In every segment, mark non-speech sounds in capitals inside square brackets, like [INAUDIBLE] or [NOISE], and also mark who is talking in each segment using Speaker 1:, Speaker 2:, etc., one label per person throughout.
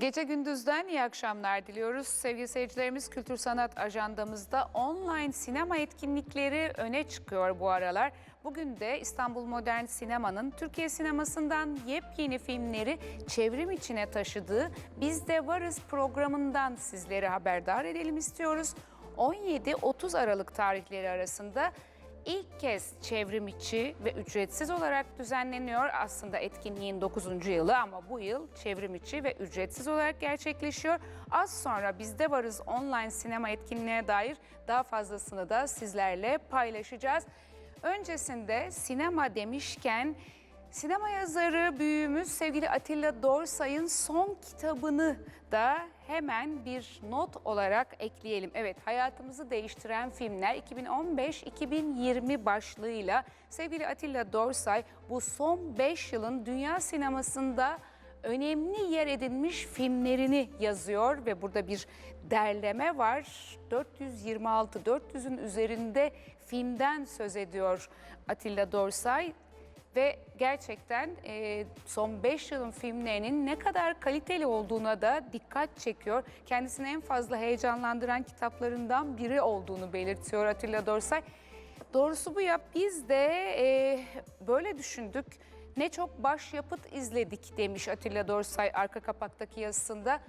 Speaker 1: Gece gündüzden iyi akşamlar diliyoruz. Sevgili seyircilerimiz Kültür Sanat ajandamızda online sinema etkinlikleri öne çıkıyor bu aralar. Bugün de İstanbul Modern Sinema'nın Türkiye sinemasından yepyeni filmleri çevrim içine taşıdığı Biz de Varız programından sizleri haberdar edelim istiyoruz. 17-30 Aralık tarihleri arasında İlk kez çevrim içi ve ücretsiz olarak düzenleniyor. Aslında etkinliğin 9. yılı ama bu yıl çevrim içi ve ücretsiz olarak gerçekleşiyor. Az sonra Bizde Varız online sinema etkinliğine dair daha fazlasını da sizlerle paylaşacağız. Öncesinde sinema demişken sinema yazarı büyüğümüz sevgili Atilla Dorsay'ın son kitabını da hemen bir not olarak ekleyelim. Evet hayatımızı değiştiren filmler 2015-2020 başlığıyla sevgili Atilla Dorsay bu son 5 yılın dünya sinemasında önemli yer edinmiş filmlerini yazıyor ve burada bir derleme var. 426 400'ün üzerinde filmden söz ediyor Atilla Dorsay ve gerçekten e, son 5 yılın filmlerinin ne kadar kaliteli olduğuna da dikkat çekiyor. Kendisini en fazla heyecanlandıran kitaplarından biri olduğunu belirtiyor Atilla Dorsay. Doğrusu bu ya biz de e, böyle düşündük. Ne çok başyapıt izledik demiş Atilla Dorsay arka kapaktaki yazısında.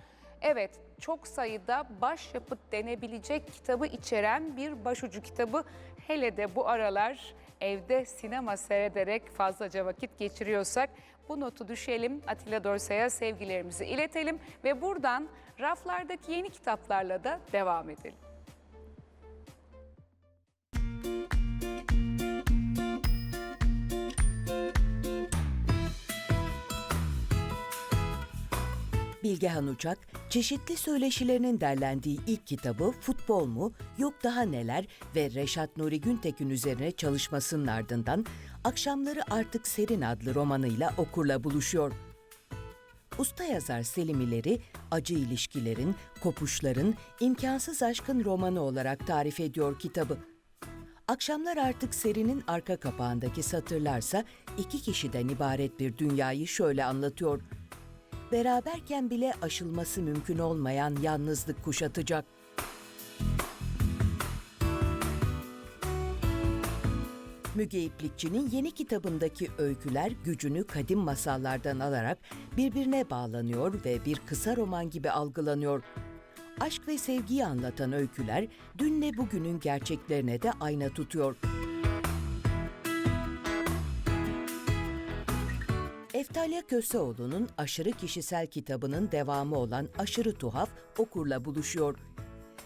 Speaker 1: Evet, çok sayıda başyapıt denebilecek kitabı içeren bir başucu kitabı. Hele de bu aralar evde sinema seyrederek fazlaca vakit geçiriyorsak bu notu düşelim. Atilla Dorsay'a sevgilerimizi iletelim ve buradan raflardaki yeni kitaplarla da devam edelim.
Speaker 2: Bilgehan Uçak, çeşitli söyleşilerinin derlendiği ilk kitabı Futbol mu, Yok Daha Neler ve Reşat Nuri Güntekin üzerine çalışmasının ardından Akşamları Artık Serin adlı romanıyla okurla buluşuyor. Usta yazar Selim İleri, acı ilişkilerin, kopuşların, imkansız aşkın romanı olarak tarif ediyor kitabı. Akşamlar Artık Serin'in arka kapağındaki satırlarsa iki kişiden ibaret bir dünyayı şöyle anlatıyor beraberken bile aşılması mümkün olmayan yalnızlık kuşatacak. Müge İplikçi'nin yeni kitabındaki öyküler gücünü kadim masallardan alarak birbirine bağlanıyor ve bir kısa roman gibi algılanıyor. Aşk ve sevgiyi anlatan öyküler dünle bugünün gerçeklerine de ayna tutuyor. Eftalya Köseoğlu'nun Aşırı Kişisel kitabının devamı olan Aşırı Tuhaf okurla buluşuyor.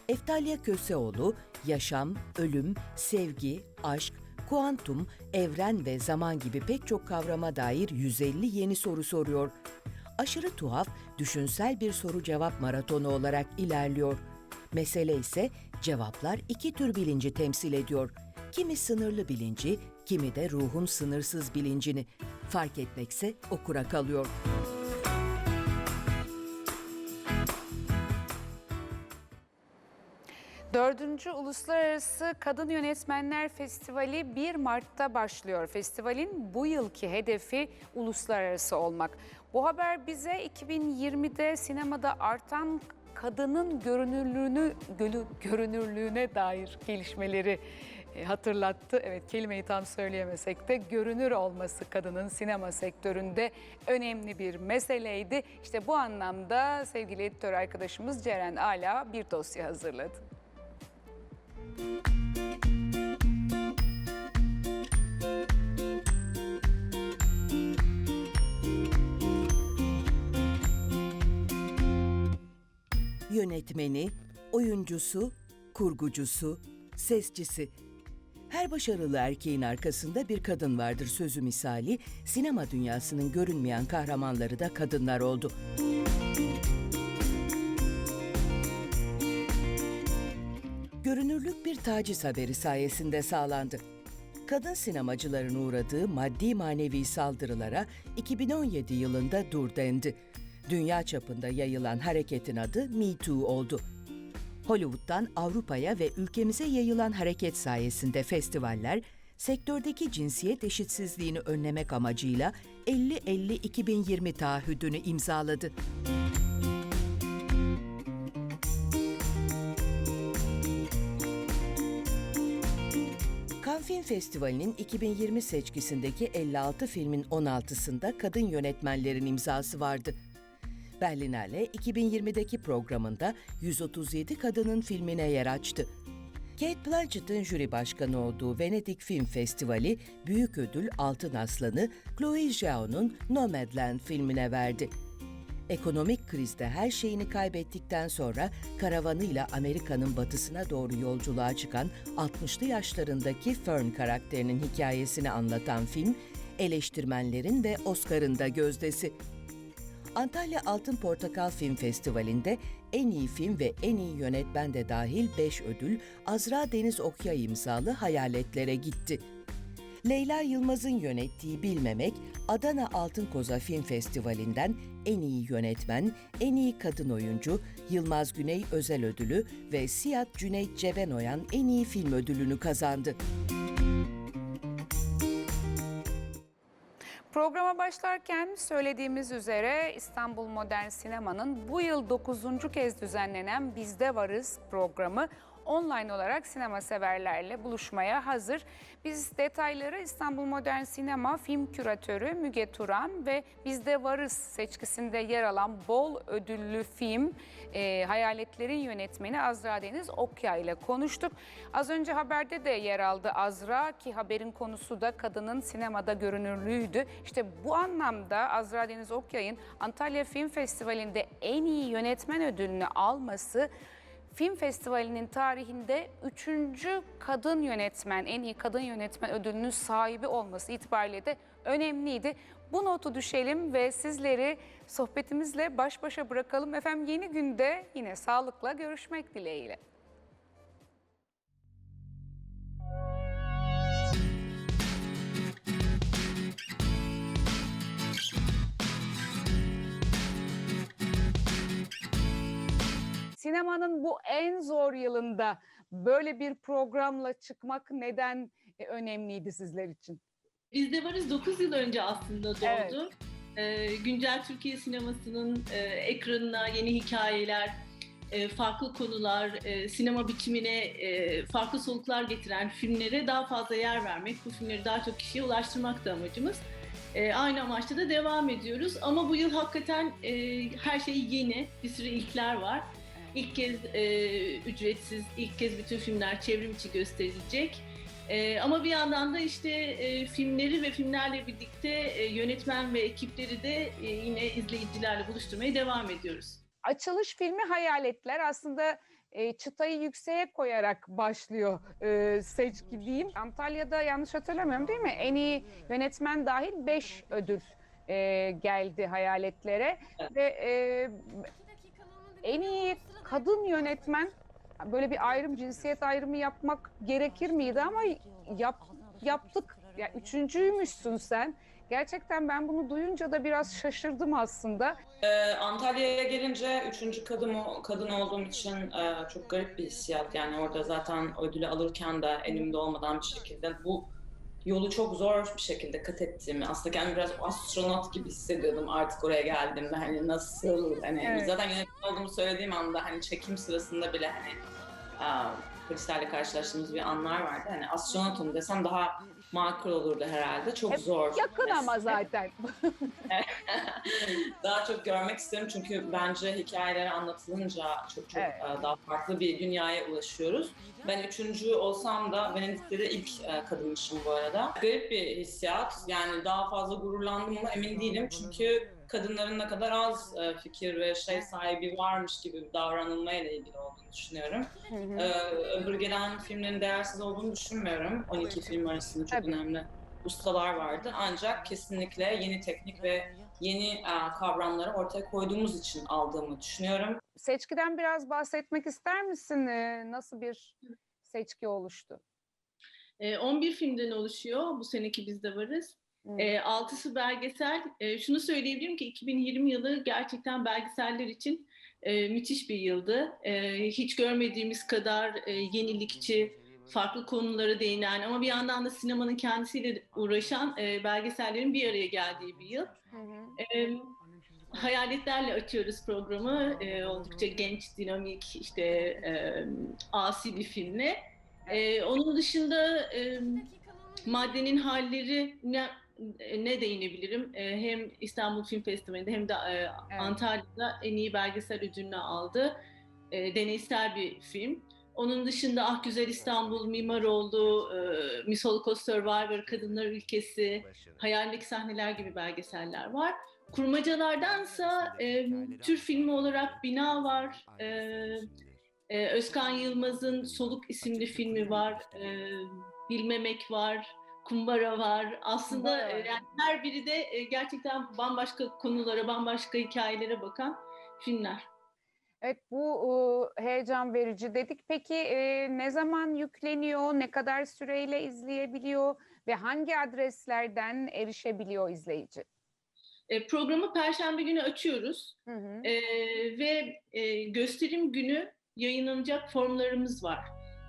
Speaker 2: Eftalya Köseoğlu, yaşam, ölüm, sevgi, aşk, kuantum, evren ve zaman gibi pek çok kavrama dair 150 yeni soru soruyor. Aşırı Tuhaf, düşünsel bir soru-cevap maratonu olarak ilerliyor. Mesele ise cevaplar iki tür bilinci temsil ediyor. Kimi sınırlı bilinci, kimi de ruhun sınırsız bilincini. Fark etmekse okura kalıyor.
Speaker 1: Dördüncü Uluslararası Kadın Yönetmenler Festivali 1 Mart'ta başlıyor. Festivalin bu yılki hedefi uluslararası olmak. Bu haber bize 2020'de sinemada artan kadının görünürlüğünü görünürlüğüne dair gelişmeleri hatırlattı. Evet kelimeyi tam söyleyemesek de görünür olması kadının sinema sektöründe önemli bir meseleydi. İşte bu anlamda sevgili editör arkadaşımız Ceren Ala bir dosya hazırladı.
Speaker 2: Yönetmeni, oyuncusu, kurgucusu, sesçisi. Her başarılı erkeğin arkasında bir kadın vardır sözü misali, sinema dünyasının görünmeyen kahramanları da kadınlar oldu. Görünürlük bir taciz haberi sayesinde sağlandı. Kadın sinemacıların uğradığı maddi manevi saldırılara 2017 yılında dur dendi. Dünya çapında yayılan hareketin adı Me Too oldu. Hollywood'dan Avrupa'ya ve ülkemize yayılan hareket sayesinde festivaller, sektördeki cinsiyet eşitsizliğini önlemek amacıyla 50-50-2020 taahhüdünü imzaladı. Cannes Film Festivali'nin 2020 seçkisindeki 56 filmin 16'sında kadın yönetmenlerin imzası vardı. Berlinale 2020'deki programında 137 kadının filmine yer açtı. Kate Blanchett'ın jüri başkanı olduğu Venedik Film Festivali büyük ödül Altın Aslan'ı Chloe Zhao'nun Nomadland filmine verdi. Ekonomik krizde her şeyini kaybettikten sonra karavanıyla Amerika'nın batısına doğru yolculuğa çıkan 60'lı yaşlarındaki Fern karakterinin hikayesini anlatan film, eleştirmenlerin ve Oscar'ın da gözdesi. Antalya Altın Portakal Film Festivali'nde en iyi film ve en iyi yönetmen de dahil 5 ödül Azra Deniz Okya imzalı Hayaletlere gitti. Leyla Yılmaz'ın yönettiği Bilmemek, Adana Altın Koza Film Festivali'nden en iyi yönetmen, en iyi kadın oyuncu, Yılmaz Güney özel ödülü ve Siyat Cüneyt Cebenoyan en iyi film ödülünü kazandı.
Speaker 1: Programa başlarken söylediğimiz üzere İstanbul Modern Sinema'nın bu yıl 9. kez düzenlenen Bizde Varız programı online olarak sinema severlerle buluşmaya hazır. Biz detayları İstanbul Modern Sinema film küratörü Müge Turan ve Bizde Varız seçkisinde yer alan bol ödüllü film e, Hayaletlerin yönetmeni Azra Deniz Okya ile konuştuk. Az önce haberde de yer aldı Azra ki haberin konusu da kadının sinemada görünürlüğüydü. İşte bu anlamda Azra Deniz Okyay'ın Antalya Film Festivali'nde en iyi yönetmen ödülünü alması Film Festivali'nin tarihinde üçüncü kadın yönetmen, en iyi kadın yönetmen ödülünün sahibi olması itibariyle de önemliydi. Bu notu düşelim ve sizleri sohbetimizle baş başa bırakalım. Efendim yeni günde yine sağlıkla görüşmek dileğiyle. Sinemanın bu en zor yılında böyle bir programla çıkmak neden e, önemliydi sizler için?
Speaker 3: Biz de varız 9 yıl önce aslında doğdu.
Speaker 1: Evet.
Speaker 3: Ee, güncel Türkiye sinemasının e, ekranına yeni hikayeler, e, farklı konular, e, sinema biçimine e, farklı soluklar getiren filmlere daha fazla yer vermek, bu filmleri daha çok kişiye ulaştırmak da amacımız. E, aynı amaçta da devam ediyoruz. Ama bu yıl hakikaten e, her şey yeni, bir sürü ilkler var. İlk kez e, ücretsiz, ilk kez bütün filmler çevrim içi gösterilecek. Ee, ama bir yandan da işte e, filmleri ve filmlerle birlikte e, yönetmen ve ekipleri de e, yine izleyicilerle buluşturmaya devam ediyoruz.
Speaker 1: Açılış filmi Hayaletler aslında e, çıtayı yükseğe koyarak başlıyor e, seçki diyeyim. Antalya'da yanlış hatırlamıyorum değil mi? En iyi yönetmen dahil 5 ödül e, geldi Hayaletlere. Ve e, en iyi kadın yönetmen böyle bir ayrım cinsiyet ayrımı yapmak gerekir miydi ama yap, yaptık. Ya üçüncüymüşsün sen. Gerçekten ben bunu duyunca da biraz şaşırdım aslında.
Speaker 4: Ee, Antalya'ya gelince üçüncü kadın, kadın olduğum için e, çok garip bir hissiyat. Yani orada zaten ödülü alırken de elimde olmadan bir şekilde bu yolu çok zor bir şekilde kat ettiğimi, aslında kendimi biraz astronot gibi hissediyordum artık oraya geldiğimde. Hani nasıl, hani
Speaker 1: Evet.
Speaker 4: zaten yönetmen olduğumu söylediğim anda hani çekim sırasında bile hani polislerle karşılaştığımız bir anlar vardı. Hani astronotum desem daha makul olurdu herhalde. Çok
Speaker 1: Hep
Speaker 4: zor.
Speaker 1: Yakın ama
Speaker 4: meslek.
Speaker 1: zaten. [LAUGHS]
Speaker 4: daha çok görmek isterim çünkü bence hikayeleri anlatılınca çok çok
Speaker 1: Evet.
Speaker 4: e, daha farklı bir dünyaya ulaşıyoruz. Ben üçüncü olsam da Venedik'te de ilk e, kadınmışım bu arada. Garip bir hissiyat. Yani daha fazla gururlandım mı emin değilim. Çünkü kadınların ne kadar az e, fikir ve şey sahibi varmış gibi davranılmayla ilgili olduğunu düşünüyorum.
Speaker 1: Hı hı.
Speaker 4: Ee, öbür gelen filmlerin değersiz olduğunu düşünmüyorum. 12 film arasında çok
Speaker 1: Tabii.
Speaker 4: önemli ustalar vardı. Ancak kesinlikle yeni teknik ve yeni e, kavramları ortaya koyduğumuz için aldığımı düşünüyorum.
Speaker 1: Seçkiden biraz bahsetmek ister misin? Ee, Nasıl bir seçki oluştu?
Speaker 3: E, 11 filmden oluşuyor. Bu seneki biz de varız. E, altısı belgesel. E, şunu söyleyebilirim ki 2020 yılı gerçekten belgeseller için e, müthiş bir yıldı. E, hiç görmediğimiz kadar e, yenilikçi, farklı konulara değinen ama bir yandan da sinemanın kendisiyle uğraşan e, belgesellerin bir araya geldiği bir yıl. E, hayaletlerle açıyoruz programı. E, oldukça genç, dinamik, işte e, asi bir filmle. Ee, onun dışında e, maddenin halleri ne, ne değinebilirim? Ee, hem İstanbul Film Festivali'nde hem de e, Antalya'da en iyi belgesel ödülünü aldı. E, deneysel bir film. Onun dışında Ah Güzel İstanbul, Mimaroğlu, e, Miss Holocaust Survivor, Kadınlar Ülkesi, Hayalindeki Sahneler gibi belgeseller var. Kurmacalardansa e, tür filmi olarak Bina var. E, e, Özkan Yılmaz'ın Soluk isimli filmi var. E, Bilmemek var. Kumbara var. Aslında
Speaker 1: Kumbara
Speaker 3: e, yani her biri de e, gerçekten bambaşka konulara, bambaşka hikayelere bakan filmler.
Speaker 1: Evet bu e, heyecan verici dedik. Peki e, ne zaman yükleniyor, ne kadar süreyle izleyebiliyor ve hangi adreslerden erişebiliyor izleyici?
Speaker 3: E, programı Perşembe günü açıyoruz
Speaker 1: Hı hı.
Speaker 3: E, ve e, gösterim günü yayınlanacak formlarımız var.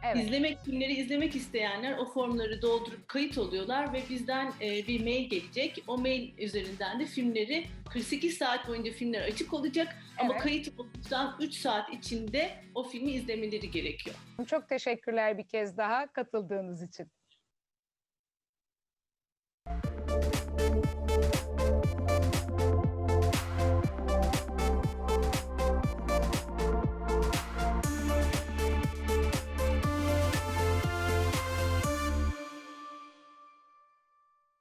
Speaker 1: Evet.
Speaker 3: İzlemek filmleri izlemek isteyenler o formları doldurup kayıt oluyorlar ve bizden e, bir mail gelecek. O mail üzerinden de filmleri 48 saat boyunca filmler açık olacak ama
Speaker 1: Evet.
Speaker 3: kayıt olduktan 3 saat içinde o filmi izlemeleri gerekiyor.
Speaker 1: Çok teşekkürler bir kez daha katıldığınız için.